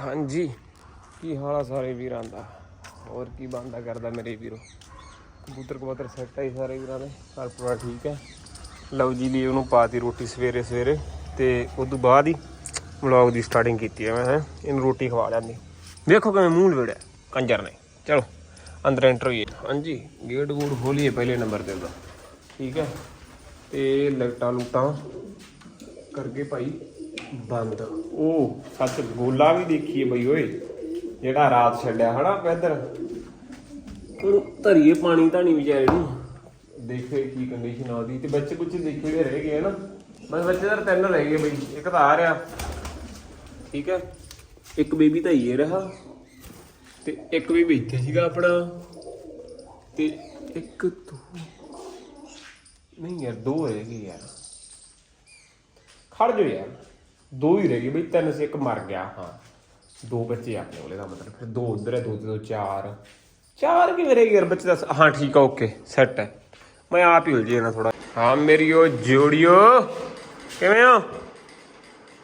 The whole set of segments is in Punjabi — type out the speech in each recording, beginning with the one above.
ਹਾਂਜੀ। ਕੀ ਹਾਲ ਆ ਸਾਰੇ ਵੀਰਾਂ ਦਾ? ਹੋਰ ਕੀ ਬੰਦਾ ਕਰਦਾ ਮੇਰੇ ਵੀਰੋ? ਕਬੂਤਰ ਕਬੂਤਰ ਸੈੱਟ ਆਈ ਸਾਰੇ ਵੀਰਾਂ ਦੇ। ਘਰ ਪੂਰਾ ਠੀਕ ਹੈ। ਲਓ ਜੀ ਲਈ ਉਹਨੂੰ ਪਾਤੀ ਰੋਟੀ ਸਵੇਰੇ ਸਵੇਰੇ ਤੇ ਉਸ ਤੋਂ ਬਾਅਦ ਹੀ ਵਲੌਗ ਦੀ ਸਟਾਰਟਿੰਗ ਕੀਤੀ ਹੈ ਮੈਂ, ਹੈਂ। ਇਹਨੂੰ ਰੋਟੀ ਖਵਾ ਲੈਂਦੀ ਵੇਖੋ ਕਿਵੇਂ ਮੂੰਹ ਲਵੇੜਿਆ ਕੰਜਰ ਨੇ। ਚਲੋ, ਅੰਦਰ ਐਂਟਰ ਹੋਈਏ। ਹਾਂਜੀ ਗੇਟ ਗੂਟ ਖੋਲੀਏ ਪਹਿਲੇ ਨੰਬਰ ਤੇ ਉਹਦਾ ਠੀਕ ਹੈ। ਤੇ ਲਾਈਟਾਂ ਲੂਟਾਂ ਕਰਕੇ ਭਾਈ ਬੰਦ। ਉਹ ਸੱਚ ਗੋਲਾ ਵੀ ਦੇਖੀਏ ਬਈ ਓਏ ਜਿਹੜਾ ਰਾਤ ਛੱਡਿਆ ਹਨਾ ਪੈਦਰ ਉਹਨੂੰ ਧਰੀਏ ਪਾਣੀ ਧਾਣੀ ਵਿਚਾਰੇ ਨੂੰ। ਦੇਖੇ ਕੀ ਕੰਡੀਸ਼ਨ ਆ ਉਹਦੀ ਤੇ ਬੱਚੇ ਕੁਝ ਦੇਖੇ ਵੀ ਰਹਿ ਗਏ ਨਾ ਬਸ ਬੱਚੇ ਤਾਂ ਤਿੰਨ ਰਹਿ ਗਏ ਬਈ ਇੱਕ ਤਾਂ ਆ ਰਿਹਾ। ਠੀਕ ਹੈ? ਇੱਕ ਬੇਬੀ ਤਾਂ ਇਹ ਰਿਹਾ। ਤੇ ਇੱਕ ਬੇਬੀ ਇੱਥੇ ਸੀਗਾ ਆਪਣਾ। ਤੇ ਇੱਕ ਦੋ ਨਹੀਂ ਯਾਰ ਦੋ ਰਹਿ ਗਏ ਯਾਰ। ਖੜ ਜੋ ਯਾਰ। ਦੋ ਹੀ ਰਹਿ ਗਏ ਬਈ ਤਿੰਨ ਸੀ ਇੱਕ ਮਰ ਗਿਆ। ਹਾਂ। ਦੋ ਬੱਚੇ ਆਪਣੇ ਕੋਲੇ ਦਾ ਮਤਲਬ ਫਿਰ ਦੋ ਉਧਰ ਹੈ ਦੋ ਤੇ ਦੋ ਚਾਰ। ਚਾਰ ਰਹਿ ਗਏ ਯਾਰ ਬੱਚੇ ਦਾ ਹਾਂ ਠੀਕ ਆ ਓਕੇ ਸੈੱਟ ਹੈ ਮੈਂ ਆਪ ਹੀ ਉਲਝੇ ਨਾ ਥੋੜਾ ਹਾਂ ਮੇਰੀ ਉਹ ਜੋੜਿਓ ਕਿਵੇਂ ਆ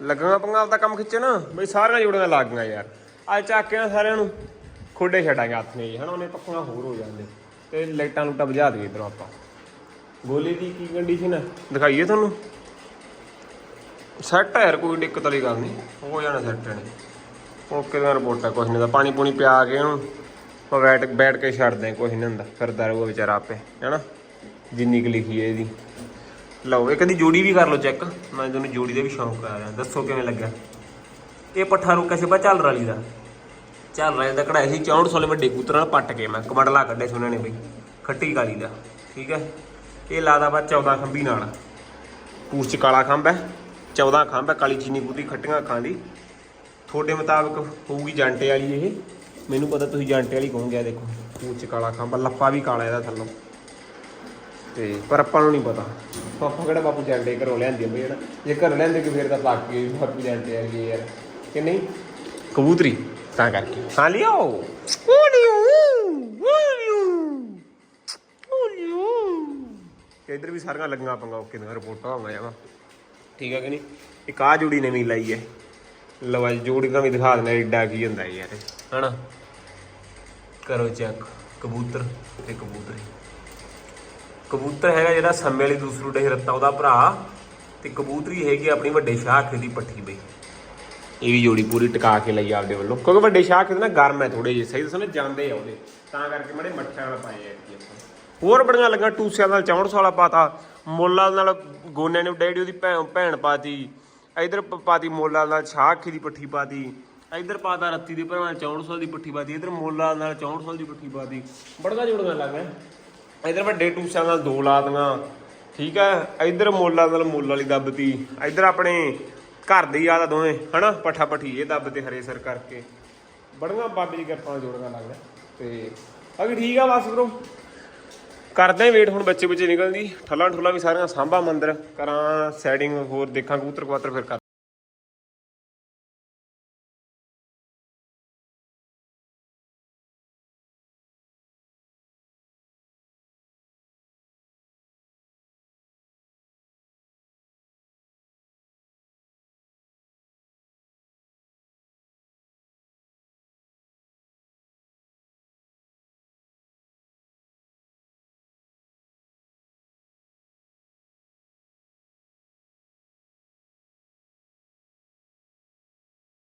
ਲੱਗਾਂਗਾ ਪੰਗਾ ਦਾ ਕੰਮ ਖਿੱਚੇ ਨਾ ਬਈ ਸਾਰੀਆਂ ਜੋੜੀਆਂ ਲੱਗ ਗਈਆਂ ਯਾਰ। ਅੱਜ ਚੱਕ ਕੇ ਨਾ ਸਾਰਿਆਂ ਨੂੰ ਖੋਡੇ ਛੱਡਾਂਗੇ ਹੱਥ ਨੇ ਜੀ ਹਨਾ ਉਹਨੇ ਪੱਖੀਆਂ ਹੋਰ ਹੋ ਜਾਂਦੇ। ਤੇ ਲਾਈਟਾਂ ਲੂਟਾਂ ਬੁਝਾ ਦਈਏ ਇਧਰੋਂ ਆਪਾਂ। ਗੋਲੀ ਦੀ ਕੀ ਕੰਡੀਸ਼ਨ ਹੈ ਦਿਖਾਈਏ ਤੁਹਾਨੂੰ। ਸੈੱਟ ਹੈ ਯਾਰ ਕੋਈ ਦਿੱਕਤ ਵਾਲੀ ਗੱਲ ਨਹੀਂ। ਹੋ ਜਾਣਾ ਸੈੱਟ ਨੇ ਓਕੇ ਦਾ ਰਿਪੋਰਟ ਹੈ ਕੁਛ ਨਹੀਂ ਦਾ ਪਾਣੀ ਪੂਣੀ ਪਿਆ ਕੇ ਉਹਨੂੰ ਆਪਾਂ ਬੈਠ ਬੈਠ ਕੇ ਛੱਡਦੇ ਹਾਂ, ਕੁਛ ਨਹੀਂ ਹੁੰਦਾ। ਫਿਰਦਾ ਰਹੂਗਾ ਵਿਚਾਰਾ ਆਪੇ ਹੈਨਾ? ਜਿੰਨੀ ਕੁ ਲਿਖੀ ਹੈ ਇਹਦੀ। ਲਓ ਇਹ ਕਦੀ ਜੋੜੀ ਵੀ ਕਰ ਲਓ ਚੈੱਕ ਮੈਂ ਤੁਹਾਨੂੰ ਜੋੜੀ ਦਾ ਵੀ ਸ਼ੌਂਕ ਆ ਰਿਹਾ। ਦੱਸੋ ਕਿਵੇਂ ਲੱਗਾ ਇਹ ਪੱਠਾ ਰੁਕਿਆ ਸੀ ਬਾ ਚੱਲ ਰਾਲੀ ਦਾ। ਚੱਲ ਰਾਲੀ ਦਾ ਕਢਾਇਆ ਸੀ 64 ਸੋਲੇ ਵੱਡੇ ਕੂਤਰਾਂ ਨਾਲ ਪੱਟ ਕੇ ਮੈਂ ਕਮੰਡਲਾ ਕੱਢਿਆ ਸੀ ਉਹਨਾਂ ਨੇ ਬਈ ਖੱਟੀ ਕਾਲੀ ਦਾ ਠੀਕ ਹੈ? ਇਹ ਲਾਦਾ ਬਾ 14 ਖੰਭੀ ਨਾਲ। ਪੂਛ ਚ ਕਾਲਾ ਖੰਭ ਹੈ। 14 ਖੰਭ ਹੈ ਕਾਲੀ ਚੀਨੀ ਪੂਰੀ ਖੱਟੀਆਂ ਅੱਖਾਂ ਦੀ। ਤੁਹਾਡੇ ਮੁਤਾਬਕ ਹੋਊਗੀ ਜਾਂਟੇ ਵਾਲੀ ਇਹ। ਮੈਨੂੰ ਪਤਾ ਤੁਸੀਂ ਜਾਂਟੇ ਵਾਲੀ ਕਹੋਗੇ ਆ ਦੇਖੋ ਪੂਛ ਚ ਕਾਲਾ ਖੰਭ ਲੱਪਾ ਵੀ ਕਾਲਾ ਇਹਦਾ ਥੱਲੋਂ। ਤੇ ਪਰ ਆਪਾਂ ਨੂੰ ਨਹੀਂ ਪਤਾ। ਪਾਪਾ ਕਿਹੜਾ ਬਾਪੂ ਜਾਂਟੇ ਘਰੋਂ ਲਿਆਂਦੀ ਬਈ ਜਿਹੜਾ ਜੇ ਘਰੋਂ ਲਿਆਂਦੇ ਕਿ ਫੇਰ ਤਾਂ ਪੱਕ ਗਈ ਬਾਪੂ ਜਾਂਟੇ ਆ ਗਈ ਯਾਰ ਕਿ ਨਹੀਂ? ਕਬੂਤਰੀ, ਤਾਂ ਕਰਕੇ। ਹਾਂ ਲਿਓ ਉਹ ਲਿਓ ਉਹ ਲਿਓ ਇਧਰ ਵੀ ਸਾਰੀਆਂ ਲੱਗੀਆਂ ਪੰਗਾ ਓਕੇ ਨਾ ਰਿਪੋਰਟਾਂ ਹੋਣਾ ਜਾਵਾ ਠੀਕ ਹੈ ਕਿ ਨਹੀਂ? ਇੱਕ ਆ ਜੋੜੀ ਨਵੀਂ ਲਾਈ ਹੈ ਲਓ ਅੱਜ ਜੋੜੀ ਦਾ ਵੀ ਦਿਖਾ ਦਿੰਦਾ ਏਡਾ ਕੀ ਹੁੰਦਾ ਯਾਰ ਹਨਾ? ਕਰੋ ਚੈੱਕ ਕਬੂਤਰ ਤੇ ਕਬੂਤਰੀ। ਕਬੂਤਰ ਹੈਗਾ ਜਿਹੜਾ ਸੰਮੇ ਵਾਲੀ ਦੂਸਰੂ ਡੇ ਰੱਤਾ ਉਹਦਾ ਭਰਾ ਤੇ ਕਬੂਤਰੀ ਹੈਗੀ ਆਪਣੀ ਵੱਡੇ ਸ਼ਾਹ ਦੀ ਪੱਠੀ ਬਈ। ਇਹ ਵੀ ਜੋੜੀ ਪੂਰੀ ਟਿਕਾ ਕੇ ਲਈ ਆਪਦੇ ਵੱਲੋਂ। ਕਿਉਂਕਿ ਵੱਡੇ ਸ਼ਾਹ ਕਿਤੇ ਨਾ ਗਰਮ ਹੈ ਥੋੜੇ ਜਿਹੇ, ਸਹੀ ਦੱਸਾਂ ਨਾ ਜਾਂਦੇ ਆ ਉਹਦੇ। ਤਾਂ ਕਰਕੇ ਮੜੇ ਮੱਠਿਆਂ ਨਾਲ ਪਾਏ ਆ ਹੋਰ ਬੜੀਆਂ ਲੱਗੀਆਂ, ਟੂਸਿਆਂ ਨਾਲ 64 ਵਾਲਾ ਪਾਤਾ। ਮੋਲਾ ਨਾਲ ਗੋਨੇ ਨੇ ਡੈਡੀ ਉਹਦੀ ਭੈਣ ਭੈਣ ਪਾਤੀ ਇਧਰ ਪਾਤੀ ਮੋਲਾ ਨਾਲ ਛਾਖੀ ਦੀ ਪੱਠੀ ਪਾਤੀ ਇਧਰ ਪਾਤਾ ਰੱਤੀ ਦੀ ਭੈਣ 64 ਦੀ ਪੱਠੀ ਪਾਤੀ ਇਧਰ ਮੋਲਾ ਨਾਲ 64 ਦੀ ਪੱਠੀ ਪਾਤੀ। ਬੜੀਆਂ ਜੋੜੀਆਂ ਲੱਗੀਆਂ ਇਧਰ ਵੱਡੇ ਟੂਸਿਆਂ ਨਾਲ ਦੋ ਲਾਤੀਆਂ ਠੀਕ ਹੈ ਇਧਰ ਮੋਲਾ ਨਾਲ ਮੋਲ ਵਾਲੀ ਦੱਬਤੀ ਇਧਰ ਆਪਣੇ ਘਰ ਦੇ ਯਾਦ ਦੋਵੇਂ ਹਨਾ? ਪੱਠਾ ਪੱਠੀ ਇਹ ਦੱਬ ਤੇ ਹਰੇ ਸਰ ਕਰਕੇ। ਬੜੀਆਂ ਬਾਬੇ ਦੀ ਕਿਰਪਾ ਨਾਲ ਜੋੜੀਆਂ ਲੱਗਦਾ ਤੇ ਬਾਕੀ ਠੀਕ ਆ ਬਸ ਬਰੋ ਕਰਦੇ ਵੇਟ ਹੁਣ ਬੱਚੇ ਬੱਚੇ ਨਿਕਲਦੀ ਠੱਲਾਂ ਠੁੱਲਾਂ ਵੀ ਸਾਰੀਆਂ, ਸਾਂਭਾ ਮੰਦਰ। ਕਰਾਂ ਸੈਟਿੰਗ ਹੋਰ ਦੇਖਾਂ ਕਬੂਤਰ ਕਬੂਤਰ ਫਿਰ ਕਰ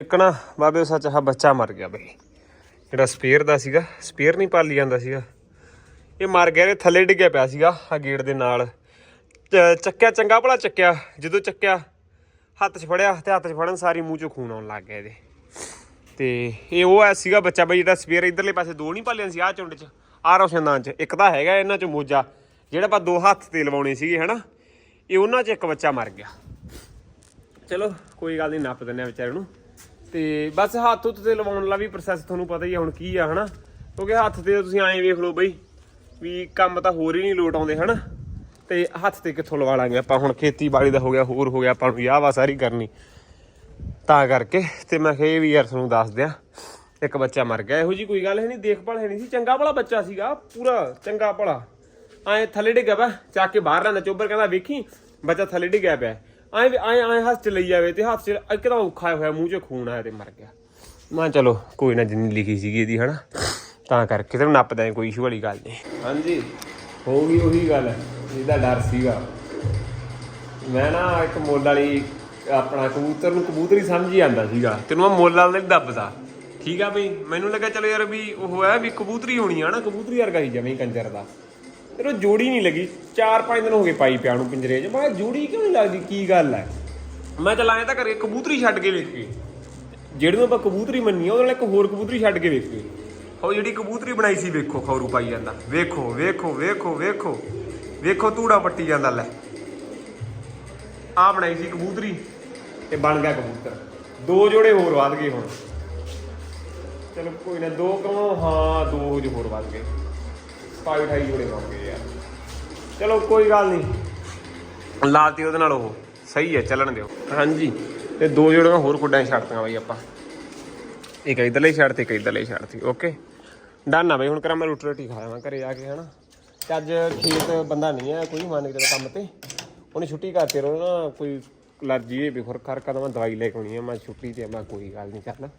ਇੱਕ ਨਾ ਬਾਬੇ ਸੱਚ ਆ ਬੱਚਾ ਮਰ ਗਿਆ ਬਈ। ਜਿਹੜਾ ਸਪੇਅਰ ਦਾ ਸੀਗਾ, ਸਪੇਅਰ ਨਹੀਂ ਪਾਲੀ ਜਾਂਦਾ ਸੀਗਾ। ਇਹ ਮਰ ਗਿਆ ਇਹ ਥੱਲੇ ਡਿੱਗਿਆ ਪਿਆ ਸੀਗਾ ਆ ਗੇਟ ਦੇ ਨਾਲ। ਚ- ਚੱਕਿਆ, ਚੰਗਾ ਭਲਾ ਚੱਕਿਆ, ਜਦੋਂ ਚੱਕਿਆ, ਹੱਥ 'ਚ ਫੜਿਆ ਤੇ ਹੱਥ 'ਚ ਫੜਨ ਸਾਰੀ ਮੂੰਹ 'ਚੋਂ ਖੂਨ ਆਉਣ ਲੱਗ ਗਿਆ ਇਹਦੇ। ਤੇ ਇਹ ਉਹ ਐ ਸੀਗਾ ਬੱਚਾ ਬਈ ਜਿਹੜਾ ਸਪੇਅਰ ਇਧਰਲੇ ਪਾਸੇ ਦੋ ਨਹੀਂ ਪਾਲਿਆ ਸੀ ਆ ਚੁੰਡ 'ਚ ਆ ਰੋਸ਼ਨਦਾਨ 'ਚ। ਇੱਕ ਤਾਂ ਹੈਗਾ ਇਹਨਾਂ 'ਚ ਮੋਜਾ, ਜਿਹੜਾ ਆਪਾਂ ਦੋ ਹੱਥ ਤੇ ਲਵਾਉਣੇ ਸੀਗੇ, ਹਨਾ? ਇਹ ਉਹਨਾਂ 'ਚ ਇੱਕ ਬੱਚਾ ਮਰ ਗਿਆ। ਚਲੋ, ਕੋਈ ਗੱਲ ਨਹੀਂ, ਨੱਪ ਦਿੰਨੇ ਆ ਵਿਚਾਰੇ ਨੂੰ। ਤੇ ਬਸ ਹੱਥ ਉੱਤੇ ਤੇ ਲਵਾਉਣ ਵਾਲਾ ਵੀ ਪ੍ਰੋਸੈਸ ਤੁਹਾਨੂੰ ਪਤਾ ਹੀ ਆ ਹੁਣ ਕੀ ਆ, ਹਨਾ? ਕਿਉਂਕਿ ਹੱਥ ਤੇ ਤੁਸੀਂ ਐਂ ਵੇਖ ਲਓ ਬਈ ਵੀ ਕੰਮ ਤਾਂ ਹੋਰ ਹੀ ਨਹੀਂ ਲੋਟ ਆਉਂਦੇ, ਹਨਾ? ਤੇ ਹੱਥ ਤੇ ਕਿੱਥੋਂ ਲਵਾ ਲਾਂਗੇ ਆਪਾਂ? ਹੁਣ ਖੇਤੀਬਾੜੀ ਦਾ ਹੋ ਗਿਆ, ਹੋਰ ਹੋ ਗਿਆ, ਆਪਾਂ ਨੂੰ ਵਿਆਹ ਵਾ ਸਾਰੀ ਕਰਨੀ। ਤਾਂ ਕਰਕੇ ਤੇ ਮੈਂ ਕਿਹਾ ਇਹ ਵੀ ਯਾਰ ਤੁਹਾਨੂੰ ਦੱਸ ਦਿਆਂ, ਇੱਕ ਬੱਚਾ ਮਰ ਗਿਆ। ਇਹੋ ਜੀ ਕੋਈ ਗੱਲ ਹੈ ਨਹੀਂ, ਦੇਖਭਾਲ ਹੈ ਨਹੀਂ ਸੀ। ਚੰਗਾ ਭਲਾ ਬੱਚਾ ਸੀਗਾ, ਪੂਰਾ ਚੰਗਾ ਭਲਾ। ਐ ਥੱਲੇ ਡਿੱਗਿਆ ਪਿਆ, ਚੱਕ ਕੇ ਬਾਹਰ ਲੈਂਦਾ। ਚੋਬਰ ਕਹਿੰਦਾ, ਵੇਖੀ, ਬੱਚਾ ਥੱਲੇ ਡਿੱਗਿਆ ਪਿਆ ਐ ਐ ਐ ਹੱਥ ਚ ਲਈ ਜਾਵੇ ਤੇ ਹੱਥ ਚ ਇੱਕਦਮ ਔਖਾ ਹੋਇਆ ਮੂੰਹ ਚ ਖੂਨ ਆਇਆ ਤੇ ਮਰ ਗਿਆ। ਮੈਂ ਚਲੋ ਕੋਈ ਨਾ ਜਿੰਨੀ ਲਿਖੀ ਸੀਗੀ ਇਹਦੀ ਹਨਾ? ਤਾਂ ਕਰਕੇ ਤੈਨੂੰ ਨੱਪਦਾ ਕੋਈ ਇਸ਼ੂ ਵਾਲੀ ਗੱਲ ਨਹੀਂ। ਹਾਂਜੀ ਹੋ ਗਈ ਉਹੀ ਗੱਲ ਜਿਹਦਾ ਡਰ ਸੀਗਾ। ਮੈਂ ਨਾ ਇੱਕ ਮੁੱਲ ਵਾਲੀ ਆਪਣਾ ਕਬੂਤਰ ਨੂੰ ਕਬੂਤਰ ਹੀ ਸਮਝ ਹੀ ਆਂਦਾ ਸੀਗਾ। ਤੈਨੂੰ ਮੈਂ ਮੁੱਲ ਵਾਲਾ ਦੱਬਦਾ। ਠੀਕ ਆ ਬਈ ਮੈਨੂੰ ਲੱਗਾ ਚਲੋ ਯਾਰ ਵੀ ਉਹ ਹੈ ਵੀ ਕਬੂਤਰੀ ਹੋਣੀ ਆ ਨਾ ਕਬੂਤਰੀ ਵਰਗਾ ਹੀ ਜਮੇ ਕੰਜਰ ਦਾ। ਫਿਰ ਉਹ ਜੋੜੀ ਨਹੀਂ ਲੱਗੀ। 4-5 ਦਿਨ ਹੋ ਗਏ ਪਾਈ ਪਿਆ ਨੂੰ ਪਿੰਜਰੇ 'ਚ। ਮੈਂ ਕਿਹਾ ਜੋੜੀ ਕਿਉਂ ਨਹੀਂ ਲੱਗਦੀ? ਕੀ ਗੱਲ ਹੈ? ਮੈਂ ਚੱਲ ਆਇਆ ਤਾਂ ਕਰੇ ਕਬੂਤਰੀ ਛੱਡ ਕੇ ਵੇਖੀ ਜਿਹੜੀ ਨੂੰ ਆਪਾਂ ਕਬੂਤਰੀ ਮੰਨੀ ਆ ਉਹਦੇ ਨਾਲ ਇੱਕ ਹੋਰ ਕਬੂਤਰੀ ਛੱਡ ਕੇ ਵੇਖੀ ਉਹ ਜਿਹੜੀ ਕਬੂਤਰੀ ਬਣਾਈ ਸੀ ਵੇਖੋ ਖੌਰੂ ਪਾਈ ਜਾਂਦਾ। ਵੇਖੋ ਵੇਖੋ ਵੇਖੋ ਵੇਖੋ। ਵੇਖੋ ਤੂੜਾ ਪੱਟੀ ਜਾਂਦਾ ਲੈ। ਆ ਬਣਾਈ ਸੀ ਕਬੂਤਰੀ ਤੇ ਬਣ ਗਿਆ ਕਬੂਤਰ। ਦੋ ਜੋੜੇ ਹੋਰ ਵੱਧ ਗਏ ਹੁਣ। ਚਲੋ ਕੋਈ ਨਾ ਦੋ ਕਹੋ ਹਾਂ ਦੋ ਜੋ ਹੋਰ ਵੱਧ ਗਏ। 27 28 ਜੋੜੇ ਬਣ ਯਾਰ ਚਲੋ ਕੋਈ ਗੱਲ ਨਹੀਂ ਲਾਤੀ ਉਹਦੇ ਨਾਲ ਉਹ ਸਹੀ ਹੈ ਚੱਲਣ ਦਿਓ। ਹਾਂਜੀ ਤੇ ਦੋ ਜੋੜੀਆਂ ਹੋਰ ਖੁੱਡਾਂ 'ਚ ਛੱਡਤੀਆਂ ਬਾਈ ਆਪਾਂ। ਇੱਕ ਇਧਰਲੇ ਛੱਡਤੀ ਇੱਕ ਇਧਰਲੇ ਛੱਡਤੀ ਓਕੇ ਡਨ ਆ ਬਾਈ ਹੁਣ ਕਰਾਂ ਮੈਂ ਰੋਟੀ ਰੋਟੀ ਖਾ ਲਵਾਂ ਘਰੇ ਆ ਕੇ ਹਨਾ? ਤੇ ਅੱਜ ਖੇਤ ਬੰਦਾ ਨਹੀਂ ਹੈ ਕੋਈ ਮੰਨ ਕੇ ਕੰਮ ਤੇ। ਉਹਨੇ ਛੁੱਟੀ ਕਰਤੇ ਰੋ ਨਾ ਕੋਈ ਅਲਰਜੀ ਹੈ ਵੀ ਖੁਰ ਖਰ ਕਦਮ ਮੈਂ ਦਵਾਈ ਲੈ ਕੇ ਆਉਣੀ ਆ ਮੈਂ ਛੁੱਟੀ ਤੇ ਮੈਂ ਕੋਈ ਗੱਲ ਨਹੀਂ ਕਰਨਾ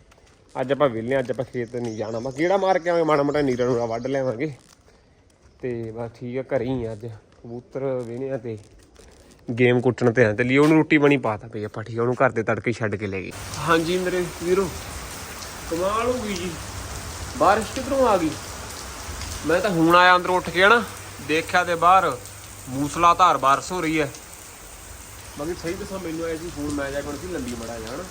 ਅੱਜ ਆਪਾਂ ਵਿਹਲੇ ਹਾਂ, ਅੱਜ ਆਪਾਂ ਖੇਤ ਨਹੀਂ ਜਾਣਾ। ਮੈਂ ਕਿਹੜਾ ਮਾਰ ਕੇ ਆਵੇਂ ਮਾੜਾ ਮੋਟਾ ਨੀਰਾ ਨੂਰਾ ਵੱਢ ਲੈਵਾਂਗੇ ਤੇ ਬਸ ਠੀਕ ਆ, ਘਰੇ ਹੀ ਆ ਅੱਜ। ਕਬੂਤਰ ਵੇਹਨੇ ਆ ਤੇ ਗੇਮ ਕੁੱਟਣ ਤੇ ਆ ਤੇ ਲਈ ਉਹਨੂੰ ਰੋਟੀ ਬਣੀ ਪਾਤਾ ਪਈ ਆਪਾਂ, ਠੀਕ ਆ, ਉਹਨੂੰ ਘਰ ਦੇ ਤੜਕੇ ਛੱਡ ਕੇ ਲੈ ਗਏ। ਹਾਂਜੀ ਮੇਰੇ ਵੀਰੋ, ਕਮਾਲ ਹੋ ਗਈ ਜੀ। ਬਾਰਿਸ਼ ਕਿਧਰੋਂ ਆ ਗਈ? ਮੈਂ ਤਾਂ ਹੁਣ ਆਇਆ ਅੰਦਰ ਉੱਠ ਕੇ ਨਾ ਦੇਖਿਆ ਤੇ ਬਾਹਰ ਮੂਸਲਾਧਾਰ ਬਾਰਿਸ਼ ਹੋ ਰਹੀ ਹੈ। ਬਾਕੀ ਸਹੀ ਦੱਸਾਂ, ਮੈਨੂੰ ਆਇਆ ਸੀ ਫੋਨ, ਮੈਂ ਜਾ ਕੇ ਸੀ ਲੰਬੀ ਮੜਾ ਜਾਣ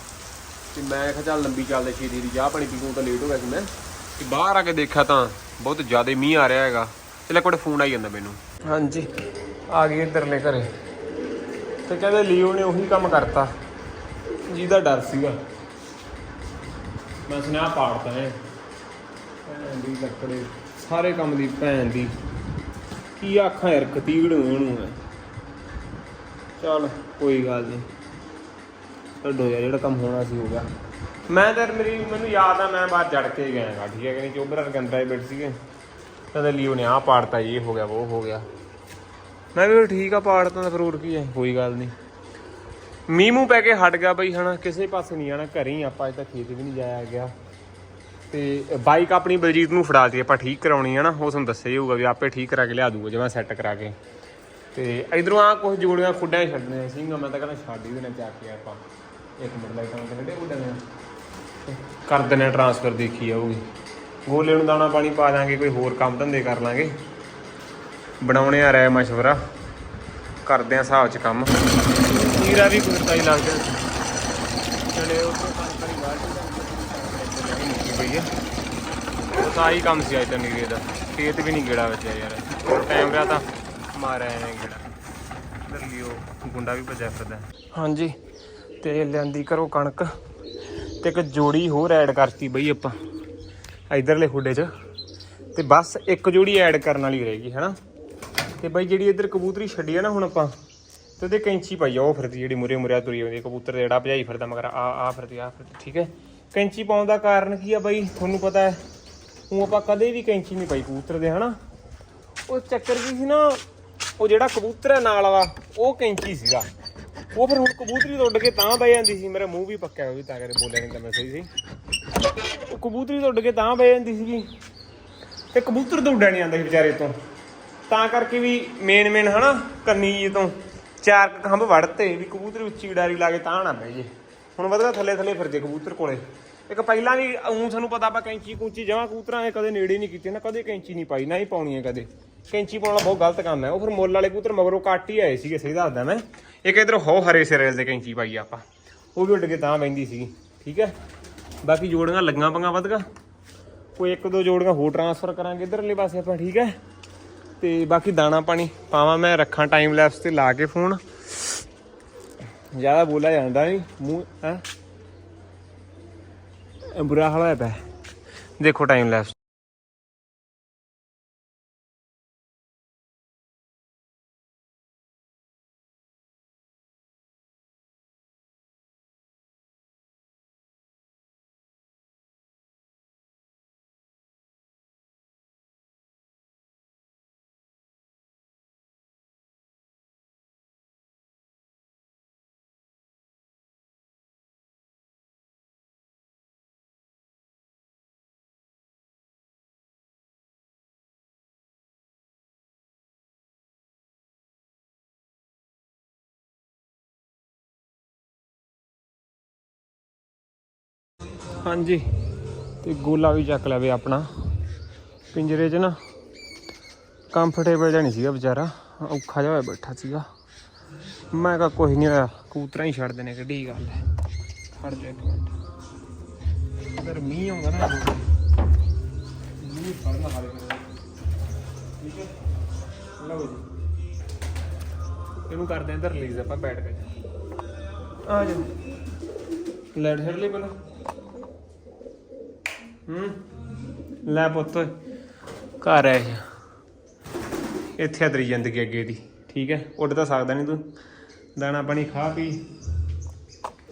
ਤੇ ਮੈਂ ਕਿਹਾ ਚੱਲ ਲੰਬੀ ਚੱਲਦੇ ਛੇਤੀ ਦੀ ਚਾਹ ਪਾਣੀ ਪੀਣ ਤਾਂ ਲੇਟ ਹੋ ਗਿਆ ਸੀ ਮੈਂ। ਤੇ ਬਾਹਰ ਆ ਕੇ ਦੇਖਿਆ ਤਾਂ ਬਹੁਤ ਜ਼ਿਆਦਾ ਮੀਂਹ ਆ ਰਿਹਾ ਹੈਗਾ। ਤੇ ਲੈ ਕੋਲੇ ਫੋਨ ਆਈ ਜਾਂਦਾ ਮੈਨੂੰ। ਹਾਂਜੀ, ਆ ਗਏ ਇੱਧਰਲੇ ਘਰੇ। ਤੇ ਕਹਿੰਦੇ ਲੀਓ ਨੇ ਉਹੀ ਕੰਮ ਕਰਤਾ। ਜਿਹਦਾ ਡਰ ਸੀਗਾ। ਮੈਂ ਸੁਣਿਆ ਪਾੜਤਾ ਹੈ ਭੈਣ ਦੀ ਲੱਕੜੇ, ਸਾਰੇ ਕੰਮ ਦੀ ਭੈਣ ਦੀ। ਕੀ ਆਖਾਂ ਯਾਰ ਕਤੀੜ ਉਹਨੂੰ ਹੈ। ਚਲ, ਕੋਈ ਗੱਲ ਨਹੀਂ ਛੱਡੋ ਯਾਰ, ਜਿਹੜਾ ਕੰਮ ਹੋਣਾ ਸੀ ਹੋ ਗਿਆ। ਮੈਂ ਤਾਂ ਯਾਰ, ਮੇਰੀ ਮੈਨੂੰ ਯਾਦ ਆ, ਮੈਂ ਬਾਹਰ ਜੜ ਕੇ ਗਿਆ ਗਾ ਠੀਕ ਹੈ ਕਿ ਨਹੀਂ? ਚੋਬਰ ਰਗੰਦਾ ਬੈਠ ਸੀਗੇ। ਕਹਿੰਦੇ ਲੀਓ ਨੇ ਆ ਪਾੜਤਾ ਇਹ ਹੋ ਗਿਆ, ਉਹ ਹੋ ਗਿਆ। ਮੈਂ ਵੀ ਫਿਰ ਠੀਕ ਆ ਪਾੜਤਾ ਤਾਂ ਫਿਰ ਹੋਰ ਕੀ ਹੈ ਕੋਈ ਗੱਲ ਨਹੀਂ ਮੀਂਹ ਮੂੰਹ ਪੈ ਕੇ ਹਟ ਗਿਆ ਬਈ, ਹਨਾ, ਕਿਸੇ ਪਾਸੇ ਨਹੀਂ ਆਣਾ ਘਰੇ ਹੀ ਆਪਾਂ ਅੱਜ ਤਾਂ ਖੇਤ ਵੀ ਨਹੀਂ ਜਾਇਆ ਗਿਆ। ਤੇ ਬਾਈਕ ਆਪਣੀ ਬਲਜੀਤ ਨੂੰ ਫੜਾ ਫੜਾਤੀ ਆਪਾਂ ਠੀਕ ਕਰਾਉਣੀ ਹੈ ਨਾ, ਉਹ ਤੁਹਾਨੂੰ ਦੱਸਿਆ ਹੀ ਹੋਊਗਾ ਵੀ ਆਪੇ ਠੀਕ ਕਰਾ ਕੇ ਲਿਆ ਦੂਗਾ ਜਿਵੇਂ ਸੈੱਟ ਕਰਾ ਕੇ। ਤੇ ਇਧਰੋਂ ਆ ਕੁਝ ਜੋੜੀਆਂ ਖੁੱਡਾਂ ਹੀ ਛੱਡਣੇ ਸੀਗਾ ਮੈਂ ਤਾਂ ਕਹਿੰਦਾ ਛੱਡ ਹੀ ਦੇਣਾ ਚੱਕ ਕੇ ਆਪਾਂ। ਇੱਕ ਮਿੰਟ ਲਾਈਟਾਂ ਤੇ ਕੱਢੇ ਖੁੱਡਾਂ ਨੇ ਕਰ ਦਿੰਦੇ ਟ੍ਰਾਂਸਫਰ ਦੇਖੀ ਜਾਊਗੀ। ਗੋਲੇ ਨੂੰ ਦਾਣਾ ਪਾਣੀ ਪਾ ਦਾਂਗੇ ਕੋਈ ਹੋਰ ਕੰਮ ਧੰਦੇ ਕਰ ਲਾਂਗੇ। ਬਣਾਉਣੇ ਆ ਰਾਏ ਮਸ਼ਵਰਾ। ਕਰਦੇ ਆ ਹਿਸਾਬ ਚ ਕੰਮ। ਨੀਰਾ ਵੀ ਕੁਦਰਤਾ ਹੀ ਲੱਗ ਗਿਆ ਚਲੇ ਉੱਥੇ ਪੰਜ ਕਰੀ ਬਾਲਟੀ ਦਾ ਮੁੱਕੀ ਪਈ ਹੈ ਉਹ ਤਾਂ ਆਹੀ ਕੰਮ ਸੀ ਅੱਜ ਤਾਂ ਨੀਰੇ ਦਾ। ਖੇਤ ਵੀ ਨਹੀਂ ਗੇੜਾ ਵੱਜਿਆ ਯਾਰ। ਟਾਈਮ ਰਿਹਾ ਤਾਂ ਮਾਰਿਆ ਐਵੇਂ ਗੇੜਾ। ਇਧਰ ਲਿਓ ਗੁੰਡਾ ਵੀ ਭੱਜਿਆ ਫਿਰਦਾ। ਹਾਂਜੀ ਤੇ ਲਿਆਂਦੀ ਕਰੋ ਕਣਕ। ਤੇ ਇੱਕ ਜੋੜੀ ਹੋਰ ਐਡ ਕਰਤੀ ਬਈ ਆਪਾਂ। ਇਧਰਲੇ ਖੁੱਡੇ 'ਚ। ਤੇ ਬਸ ਇੱਕ ਜੋੜੀ ਐਡ ਕਰਨ ਵਾਲੀ ਰਹੇਗੀ, ਹੈਨਾ? ਤੇ ਬਈ ਜਿਹੜੀ ਇੱਧਰ ਕਬੂਤਰੀ ਛੱਡੀ ਆ ਨਾ ਹੁਣ ਆਪਾਂ, ਤੇ ਉਹਦੇ ਕੈਂਚੀ ਪਾਈ ਆ, ਉਹ ਫਿਰਦੀ ਜਿਹੜੀ ਮੁਰੇ ਮੁਰਿਆ ਤੁਰੀ ਆਉਂਦੀ ਕਬੂਤਰ ਦੇ ਜਿਹੜਾ ਭਜਾਈ ਫਿਰਦਾ, ਮਗਰ ਆ ਆ ਫਿਰਦੀ ਆ ਫਿਰਦੀ, ਠੀਕ ਹੈ? ਕੈਂਚੀ ਪਾਉਣ ਦਾ ਕਾਰਨ ਕੀ ਆ ਬਈ? ਤੁਹਾਨੂੰ ਪਤਾ ਹੈ ਉਹ ਆਪਾਂ ਕਦੇ ਵੀ ਕੈਂਚੀ ਨਹੀਂ ਪਾਈ ਕਬੂਤਰ ਦੇ, ਹਨਾ? ਉਹ ਚੱਕਰ ਕੀ ਸੀ ਨਾ, ਉਹ ਜਿਹੜਾ ਕਬੂਤਰ ਹੈ ਨਾਲ ਵਾਲਾ, ਉਹ ਕੈਂਚੀ ਸੀਗਾ। ਉਹ ਫਿਰ ਹੁਣ ਕਬੂਤਰੀ ਤੋਂ ਉੱਡ ਕੇ ਤਾਂ ਬਹਿ ਜਾਂਦੀ ਸੀ, ਮੇਰਾ ਮੂੰਹ ਵੀ ਪੱਕਿਆ ਹੋਇਆ ਵੀ ਤਾਂ ਕਰਕੇ ਬੋਲਿਆ ਨਹੀਂ ਤਾਂ ਮੈਂ ਸਹੀ ਸੀ। ਕਬੂਤਰੀ ਤੋਂ ਉੱਡ ਕੇ ਤਾਂ ਬਹਿ ਜਾਂਦੀ ਸੀਗੀ। ਤੇ ਕਬੂਤਰ ਤੋਂ ਉੱਡਿਆ ਨਹੀਂ ਆਉਂਦਾ ਸੀ ਵਿਚਾਰੇ ਤੋਂ। ਤਾਂ ਕਰਕੇ ਵੀ ਮੇਨ ਮੇਨ ਹਨਾ, ਕੰਨੀ ਜੀ ਤੋਂ ਚਾਰ ਕੁ ਖੰਭ ਵੜਤੇ ਵੀ ਕਬੂਤਰ ਉੱਚੀ ਡਾਰੀ ਲਾ ਕੇ ਤਾਂ ਨਾ ਬਹਿ ਜੇ। ਹੁਣ ਵਧਗਾ ਥੱਲੇ ਥੱਲੇ ਫਿਰਦੇ ਕਬੂਤਰ ਕੋਲੇ। ਇੱਕ ਪਹਿਲਾਂ ਵੀ ਉਂ ਸਾਨੂੰ ਪਤਾ ਆਪਾਂ ਕੈਂਚੀ ਕੂਚੀ ਜਮਾ ਕਬੂਤਰਾਂ ਦੇ ਕਦੇ ਨੇੜੇ ਨਹੀਂ ਕੀਤੀ, ਨਾ ਕਦੇ ਕੈਂਚੀ ਨਹੀਂ ਪਾਈ, ਨਾ ਹੀ ਪਾਉਣੀ ਹੈ ਕਦੇ। ਕੈਂਚੀ ਪਾਉਣਾ ਬਹੁਤ ਗਲਤ ਕੰਮ ਹੈ। ਉਹ ਫਿਰ ਮੁੱਲ ਵਾਲੇ ਕਬੂਤਰ ਮਗਰੋਂ ਕੱਟ ਹੀ ਆਏ ਸੀਗੇ, ਸਹੀ ਦੱਸਦਾ ਮੈਂ। ਇੱਕ ਇਧਰ ਹੋ ਹਰੇ ਸਿਰੇਲ ਦੇ ਕੈਂਚੀ ਪਾਈ ਆਪਾਂ। ਉਹ ਵੀ ਉੱਡ ਕੇ ਤਾਂ ਬੈਂਦੀ ਸੀ ਠੀਕ ਹੈ। ਬਾਕੀ ਜੋੜੀਆਂ ਲੱਗਾਂ ਪੰਗਾ ਵਧਗਾ ਕੋਈ ਇੱਕ ਦੋ ਜੋੜੀਆਂ ਹੋਰ ਟਰਾਂਸਫਰ ਕਰਾਂਗੇ ਇਧਰਲੇ ਪਾਸੇ ਆਪਾਂ, ਠੀਕ ਹੈ? ਤੇ ਬਾਕੀ ਦਾਣਾ ਪਾਣੀ ਪਾਵਾਂ ਮੈਂ, ਰੱਖਾਂ ਟਾਈਮ ਲੈਪਸ ਤੇ ਲਾ ਕੇ ਫੋਨ ਜ਼ਿਆਦਾ ਬੋਲਿਆ ਜਾਂਦਾ ਨਹੀਂ ਮੂੰਹ, ਹੈ? ਬੁਰਾ ਹਾਲ ਹੋਇਆ ਪਿਆ। ਦੇਖੋ ਟਾਈਮ ਲੈਪਸ ਹਾਂਜੀ। ਤੇ ਗੋਲਾ ਵੀ ਚੱਕ ਲਿਆ ਵੇ ਆਪਣਾ। ਪਿੰਜਰੇ 'ਚ ਨਾ ਕੰਫਰਟੇਬਲ ਜਿਹਾ ਨਹੀਂ ਸੀਗਾ ਵਿਚਾਰਾ। ਔਖਾ ਜਿਹਾ ਹੋਇਆ ਬੈਠਾ ਸੀਗਾ। ਮੈਂ ਕਿਹਾ ਕੁਝ ਨਹੀਂ ਹੋਇਆ ਕਬੂਤਰਾਂ ਹੀ ਛੱਡ ਦੇਣੇ ਕਿੱਡੀ ਗੱਲ ਹੈ। ਖੜ ਜਾ ਇੱਕ ਮਿੰਟ। ਅਗਰ ਮੀਂਹ ਆਉਂਦਾ ਨਾ ਮੀਂਹ ਫੜਨਾ ਹਾਲੇ ਠੀਕ ਹੈ? ਲਓ ਜੀ। ਇਹਨੂੰ ਕਰਦੇ ਆਂ ਤਾਂ ਰਿਲੀਜ਼ ਆਪਾਂ ਬੈਠ ਕੇ। ਆ ਜਾ। ਲੈਟ ਛੱਡ ਲਈ ਪਹਿਲਾਂ। ਹੂੰ। ਲੈ ਪੁੱਤ ਘਰ ਐ ਇੱਥੇ ਆ ਤੇਰੀ ਜ਼ਿੰਦਗੀ ਅੱਗੇ ਦੀ, ਠੀਕ ਹੈ? ਉੱਡ ਤਾਂ ਸਕਦਾ ਨਹੀਂ ਤੂੰ। ਦਾਣਾ ਪਾਣੀ ਖਾ ਪੀ,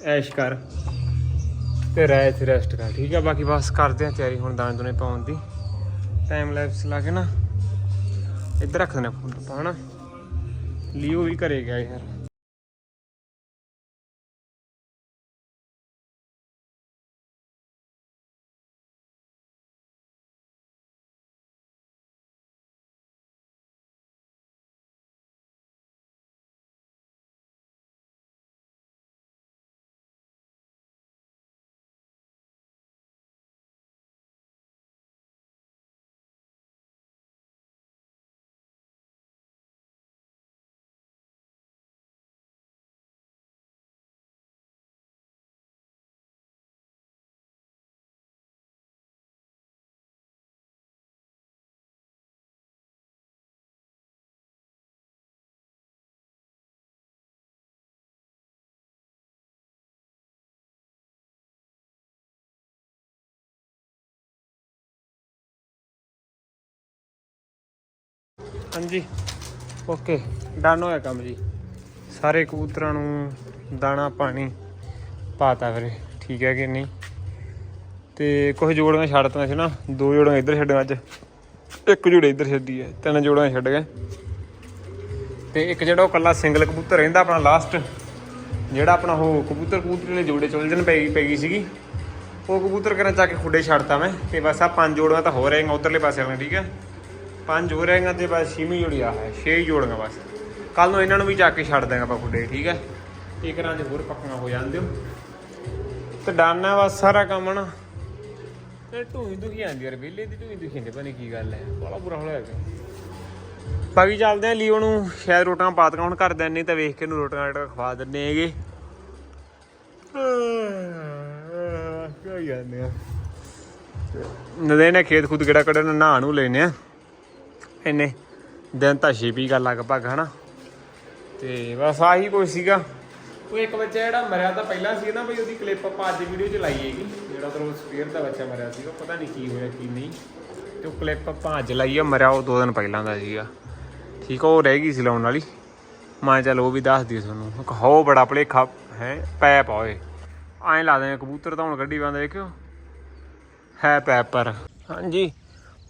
ਐਸ਼ ਕਰ। ਤੇ ਰਹਿ ਇੱਥੇ ਰੈਸਟ ਕਰ, ਠੀਕ ਹੈ? ਬਾਕੀ ਬਸ ਕਰਦੇ ਆ ਤਿਆਰੀ ਹੁਣ ਦਾਣੇ ਦੁਨੇ ਪਾਉਣ ਦੀ। ਟਾਈਮ ਲੈਪਸ ਲਾ ਕੇ ਨਾ, ਇੱਧਰ ਰੱਖ ਦੇਣਾ ਫੋਨ ਆਪਾਂ, ਹਨਾ? ਲੀਓ ਵੀ ਘਰੇ ਗਿਆ ਯਾਰ। ਹਾਂਜੀ। ਓਕੇ, ਡਨ ਹੋਇਆ ਕੰਮ ਜੀ। ਸਾਰੇ ਕਬੂਤਰਾਂ ਨੂੰ ਦਾਣਾ, ਪਾਣੀ ਪਾਤਾ ਵੀਰੇ, ਠੀਕ ਹੈ ਕਿ ਨਹੀਂ? ਤੇ ਕੁਝ ਜੋੜੀਆਂ ਛੱਡਤੀਆਂ ਸੀ ਨਾ, ਦੋ ਜੋੜੀਆਂ ਇੱਧਰ ਛੱਡੀਆਂ ਅੱਜ, ਇੱਕ ਜੋੜੀ ਇੱਧਰ ਛੱਡੀ ਹੈ, ਤਿੰਨ ਜੋੜੀਆਂ ਛੱਡ ਗਏ। ਤੇ ਇੱਕ ਜਿਹੜਾ ਉਹ ਕੱਲਾ ਸਿੰਗਲ ਕਬੂਤਰ ਰਹਿੰਦਾ ਆਪਣਾ ਲਾਸਟ ਜਿਹੜਾ ਆਪਣਾ ਉਹ ਕਬੂਤਰ ਕਬੂਤਰ ਨੇ ਜੋੜੇ ਚੁਲਝਣ ਪੈ ਗਈ ਪੈ ਗਈ ਸੀਗੀ। ਉਹ ਕਬੂਤਰ ਕਰਨ ਚੱਕ ਕੇ ਖੁੱਡੇ ਛੱਡਤਾ ਮੈਂ, ਤੇ ਬਸ ਆ ਪੰਜ ਜੋੜੀਆਂ ਤਾਂ ਹੋ ਰਹੇਗਾ ਉਧਰਲੇ ਪਾਸੇ ਵਾਲੀਆਂ, ਠੀਕ ਹੈ? ਪੰਜ ਹੋ ਰਹੇਗਾ ਤੇ ਬਸ ਛੇਵੀਂ ਜੋੜੀ ਆ ਹੈ ਛੇ ਹੀ ਜੋੜੀਆਂ ਬਸ। ਕੱਲ ਨੂੰ ਇਹਨਾਂ ਨੂੰ ਵੀ ਚੱਕ ਕੇ ਛੱਡ ਦਾਂਗਾ ਆਪਾਂ ਖੁੱਡੇ ਠੀਕ ਹੈ? ਇੱਕ ਰਾਂ ਦੇ ਹੋਰ ਪੱਕੀਆਂ ਹੋ ਜਾਂਦੇ ਹੋ। ਤੇ ਡਨ ਬਸ ਸਾਰਾ ਕੰਮ ਨਾ। ਤੇ ਢੂਈ ਦੁਖੀ ਆਂਦੀ ਯਾਰ ਵਿਹਲੇ ਦੀ ਢੂਈ ਦੁਖੀ ਆਂਦੀ ਪਤਾ ਨਹੀਂ ਕੀ ਗੱਲ ਹੈ। ਬੜਾ ਬੁਰਾ ਹਾਲ ਹੋਇਆ ਬਾਕੀ ਚੱਲਦੇ ਆ ਲੀਓ ਨੂੰ ਸ਼ਾਇਦ ਰੋਟਾਂ ਪਾਤਕਾਂ ਹੁਣ ਕਰ ਦੇਣ ਨਹੀਂ ਤਾਂ ਵੇਖ ਕੇ ਨੂੰ ਰੋਟਾਂ ਰਾਟਾਂ ਖਵਾ ਦਿੰਨੇ ਹੈਗੇ। ਕੀ ਜਾਂਦੇ ਆ? ਨਦੇ ਨੇ ਖੇਤ ਖੁਦ ਕਿਹੜਾ ਕੱਢਣ ਨਹਾ ਨੂੰ ਲੈਨੇ ਆ। ਇੰਨੇ ਦਿਨ ਤਾਂ ਛੇਪੀ ਗੱਲ ਲਗਭਗ, ਹਨਾ? ਤੇ ਬਸ ਆਹੀ ਕੋਈ ਸੀਗਾ। ਉਹ ਇੱਕ ਬੱਚਾ ਜਿਹੜਾ ਮਰਿਆ ਤਾਂ ਪਹਿਲਾਂ ਸੀ ਨਾ, ਬਈ ਉਹਦੀ ਕਲਿੱਪ ਆਪਾਂ ਅੱਜ ਵੀਡੀਓ 'ਚ ਲਾਈ ਹੈਗੀ। ਜਿਹੜਾ ਤਰੋ ਸਪੇਅਰ ਦਾ ਬੱਚਾ ਮਰਿਆ ਸੀ ਉਹ ਪਤਾ ਨਹੀਂ ਕੀ ਹੋਇਆ, ਕੀ ਨਹੀਂ। ਤੇ ਉਹ ਕਲਿੱਪ ਆਪਾਂ ਅੱਜ ਲਾਈ ਆ, ਮਰਿਆ ਉਹ ਦੋ ਦਿਨ ਪਹਿਲਾਂ ਦਾ ਸੀਗਾ। ਠੀਕ ਆ ਉਹ ਰਹਿ ਗਈ ਸੀ ਲਾਉਣ ਵਾਲੀ। ਮੈਂ ਚੱਲ ਉਹ ਵੀ ਦੱਸ ਦਿਓ ਤੁਹਾਨੂੰ। ਇੱਕ ਹੋ ਬੜਾ ਭਲੇਖਾ, ਹੈ ਪੈ ਆ ਓਏ। ਐਂ ਲਾ ਦੇ ਕਬੂਤਰ ਤਾਂ ਹੁਣ ਗੱਡੀ ਬੰਦ ਵੇਖਿਓ ਹੈ ਪੈਪ ਪਰ ਹਾਂਜੀ,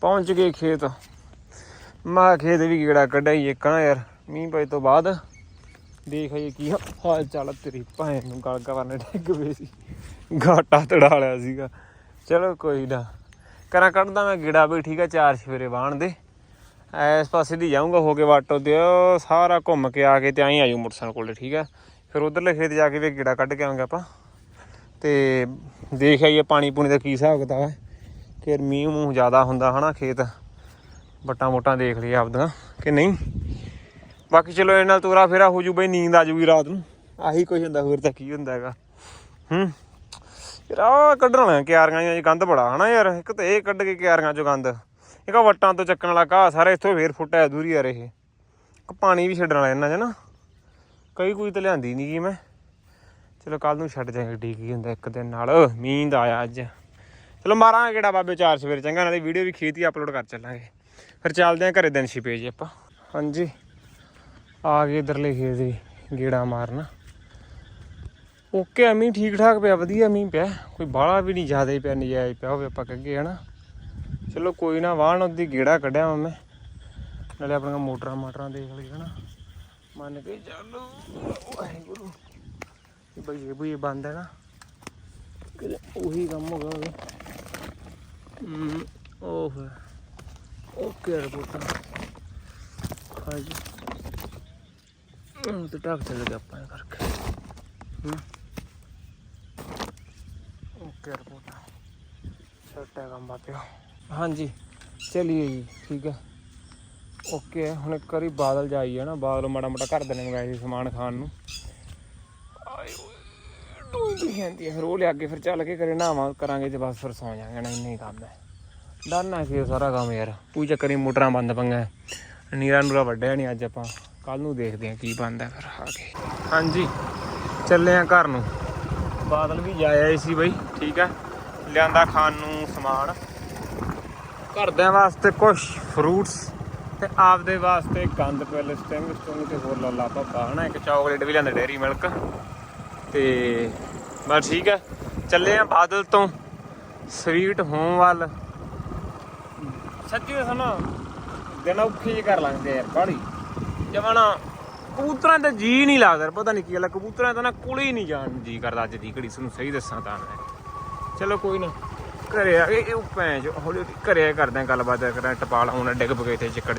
ਪਹੁੰਚ ਗਏ ਖੇਤ। ਮਾ ਖੇਤ ਵੀ ਕਿਹੜਾ ਕੱਢਾਈ ਇੱਕ ਨਾ ਯਾਰ, ਮੀਂਹ ਪਏ ਤੋਂ ਬਾਅਦ। ਦੇਖ ਆਈਏ ਕੀ ਹਾਲ ਚਾਲ ਤੇਰੀ ਭਾਂ ਨੂੰ ਗਲ ਗਵਰਨੇ ਡਿੱਗ ਪਏ ਸੀ। ਘਾਟਾ ਤੜਾ ਲਿਆ ਸੀਗਾ। ਚਲੋ ਕੋਈ ਨਾ, ਕਰਾਂ ਕੱਢਦਾ ਮੈਂ ਗੇੜਾ ਵੀ, ਠੀਕ ਆ, ਚਾਰ ਸਵੇਰੇ ਬਾਣ ਦੇ। ਐਸ ਪਾਸੇ ਦੀ ਜਾਊਂਗਾ, ਹੋ ਕੇ ਵਾਟੋ ਤੇ ਸਾਰਾ ਘੁੰਮ ਕੇ ਆ ਕੇ ਤੇ ਆਈ ਆਜੂ ਮੋਟਰਸਾਈਕਲ ਕੋਲੇ, ਠੀਕ ਆ। ਫਿਰ ਉਧਰਲੇ ਖੇਤ ਜਾ ਕੇ ਵੀ ਗੇੜਾ ਕੱਢ ਕੇ ਆਵਾਂਗੇ ਆਪਾਂ। ਤੇ ਦੇਖ ਆਈਏ ਪਾਣੀ ਪੂਣੀ ਦਾ ਕੀ ਹਿਸਾਬ ਕਿਤਾਬ ਹੈ। ਕਿ ਮੀਂਹ ਮੂੰਹ ਜ਼ਿਆਦਾ ਹੁੰਦਾ, ਹਨਾ, ਖੇਤ। ਵੱਟਾਂ ਮੋਟਾਂ ਦੇਖ ਲਈ ਆਪਦੀਆਂ, ਕਿ ਨਹੀਂ? ਬਾਕੀ ਚਲੋ ਇਹਨਾਂ ਨਾਲ ਤੋਰਾ ਫੇਰਾ ਹੋ ਜੂ ਬਈ, ਨੀਂਦ ਆ ਜੂਗੀ ਰਾਤ ਨੂੰ। ਆਹੀ ਕੁਝ ਹੁੰਦਾ, ਹੋਰ ਤਾਂ ਕੀ ਹੁੰਦਾ ਹੈਗਾ। ਹੂੰ? ਯਾਰ ਆਹ ਕੱਢਣਾ ਕਿਆਰੀਆਂ 'ਚ ਗੰਦ ਬੜਾ, ਹਨਾ ਯਾਰ? ਇੱਕ ਤਾਂ ਇਹ ਕੱਢ ਕੇ ਕਿਆਰੀਆਂ 'ਚੋਂ ਗੰਦ। ਇੱਕ ਵੱਟਾਂ ਤੋਂ ਚੱਕਣ ਵਾਲਾ ਘਾਹ, ਸਾਰਾ ਇੱਥੋਂ ਫੇਰ ਫੁੱਟਿਆ ਦੂਰੀ ਆ ਰਹੇ ਇੱਕ ਪਾਣੀ ਵੀ ਛੱਡਣ ਵਾਲਾ ਇਹਨਾਂ 'ਚ ਨਾ। ਕਈ ਕੋਈ ਤਾਂ ਲਿਆਂਦੀ ਨਹੀਂ ਗੀ ਮੈਂ। ਚਲੋ ਕੱਲ ਨੂੰ ਛੱਡ ਜਾਵਾਂਗੇ ਡੀ ਕੀ ਹੁੰਦਾ ਇੱਕ ਦਿਨ ਨਾਲ। ਮੀਂਹ ਆਇਆ ਅੱਜ। ਚਲੋ ਮਾਰਾਂਗੇ ਕਿਹੜਾ ਬਾਬੇ ਚਾਰ ਸਵੇਰ ਚੰਗਾ, ਨਾਲੇ ਵੀਡੀਓ ਵੀ ਖੇਤੀ ਅਪਲੋਡ ਕਰ ਚੱਲਾਂਗੇ। ਫਿਰ ਚੱਲਦੇ ਆਂ ਘਰੇ ਦਿਨ ਛਿਪੇ ਪੇਜ ਆਪਾਂ। ਹਾਂਜੀ। ਆ ਗਏ ਇਧਰਲੇ ਖੇਤ ਦੀ ਗੇੜਾ ਮਾਰਨਾ। ਓਕੇ ਮੀਂਹ ਠੀਕ ਠਾਕ ਪਿਆ, ਵਧੀਆ ਮੀਂਹ ਪਿਆ। ਕੋਈ ਬਾਹਲਾ ਵੀ ਨਹੀਂ ਜ਼ਿਆਦਾ ਹੀ ਪਿਆ, ਨਜਾਇਜ਼ ਪਿਆ, ਹੋਵੇ ਆਪਾਂ ਕਹਗੇ ਹਨਾ। ਚਲੋ ਕੋਈ ਨਾ, ਵਾਹਣ ਉਹਦੀ ਗੇੜਾ ਕੱਢਿਆ ਵਾਂ ਮੈਂ। ਨਾਲੇ ਆਪਣੀਆਂ ਮੋਟਰਾਂ ਮਾਟਰਾਂ ਦੇਖ ਲਈ, ਹਨਾ। ਮੰਨ ਕੇ ਚੱਲ, ਵਾਹਿਗੁਰੂ। ਇਹ ਬਈ ਇਹ ਬਈ ਬੰਦ ਹੈ ਨਾ। ਉਹੀ ਕੰਮ ਹੋ ਗਿਆ ਉਹ ਫਿਰ ਓਕੇ ਰਿਪੋਰਟ ਹਾਂਜੀ। ਉਹ ਤੇ ਟਾਕ ਚੱਲ ਗਿਆ ਆਪਾਂ ਕਰਕੇ। ਓਕੇ ਰਿਪੋਰਟ ਸੈਟ ਹੈ ਕੰਮ ਬਾਪਿਓ ਹਾਂਜੀ। ਚਲਿਏ ਜੀ ਠੀਕ ਹੈ। ਓਕੇ ਹੁਣ ਇੱਕ ਵਾਰੀ ਬਾਦਲ ਜਾਈ ਹੈ ਨਾ। ਬਾਦਲ ਮਾੜਾ ਮੋਟਾ ਘਰ ਦੇ ਨੇ ਮੰਗਾਏ ਸੀ ਸਮਾਨ ਖਾਣ ਨੂੰ। ਆਏ ਓਏ ਟੂਈ ਦੀ ਜਾਂਦੀ ਹੈ। ਉਹ ਲਿਆ ਕੇ ਫਿਰ ਚੱਲ ਕੇ ਕਰੇ ਨਾਵਾਂ ਕਰਾਂਗੇ ਤੇ ਬਸ ਫਿਰ ਸੌ ਜਾਾਂਗੇ ਨਾ। ਇੰਨਾ ਹੀ ਕੰਮ ਹੈ। ਡਰ ਹੈ ਕਿ ਸਾਰਾ ਕੰਮ ਯਾਰ। ਕੋਈ ਚੱਕਰ ਚੱਕਰੀ ਮੋਟਰਾਂ ਬੰਦ ਪੰਗਾ ਨੀਰਾ ਨੂਰਾ ਵੱਢਿਆ ਨਹੀਂ ਅੱਜ ਆਪਾਂ। ਕੱਲ ਨੂੰ ਦੇਖਦੇ ਹਾਂ ਕੀ ਬਣਦਾ ਫਿਰ ਆ ਕੇ। ਹਾਂਜੀ, ਚੱਲੇ ਆ ਘਰ ਨੂੰ। ਬਾਦਲ ਵੀ ਜਾਇਆ ਸੀ ਬਈ, ਠੀਕ ਹੈ ਲਿਆਂਦਾ ਖਾਣ ਨੂੰ ਸਮਾਨ। ਘਰਦਿਆਂ ਵਾਸਤੇ ਕੁਝ ਫਰੂਟਸ ਤੇ ਆਪਦੇ ਵਾਸਤੇ ਗੰਦ ਪਿਲ, ਸਟਿੰਗ ਸਟਿੰਗ ਤੇ ਹੋਰ ਲੱਲਾ ਭੱਬਾ ਹਨਾ? ਇੱਕ ਚਾਕਲੇਟ ਵੀ ਲਿਆਂਦਾ ਡੇਰੀ ਮਿਲਕ ਤੇ ਬਸ ਠੀਕ ਹੈ ਚੱਲੇ ਆ ਬਾਦਲ ਤੋਂ। ਸਵੀਟ ਹੋਮ ਵੱਲ। ਸੱਚੀ ਦੱਸਾਂ ਦਿਨ ਔਖੇ ਜਿਹੇ ਕਰ ਲੰਘਦੇ ਯਾਰ ਬਾੜੀ ਜਵਾਨਾ ਕਬੂਤਰਾਂ ਤੇ ਜੀ ਨਹੀਂ ਲੱਗਦਾ ਪਤਾ ਨਹੀਂ ਕੀ ਗੱਲ ਕਬੂਤਰਾਂ ਤਾਂ ਨਾ ਕੋਲੇ ਹੀ ਨਹੀਂ ਜਾਣ ਨੂੰ ਜੀ ਕਰਦਾ ਅੱਜ ਦੀ ਘੜੀ, ਤੁਹਾਨੂੰ ਸਹੀ ਦੱਸਾਂ ਤਾਂ ਮੈਂ। ਚਲੋ ਕੋਈ ਨਾ, ਘਰੇ ਆ, ਇਹ ਭੈਣ ਜੋ ਹੌਲੀ ਹੌਲੀ ਘਰੇ ਆ, ਕਰਦੇ ਗੱਲਬਾਤ ਕਰਾਂ ਟਪਾਲ ਹੁਣ ਡਿੱਗ ਪਏ ਇੱਥੇ ਚਿੱਕੜ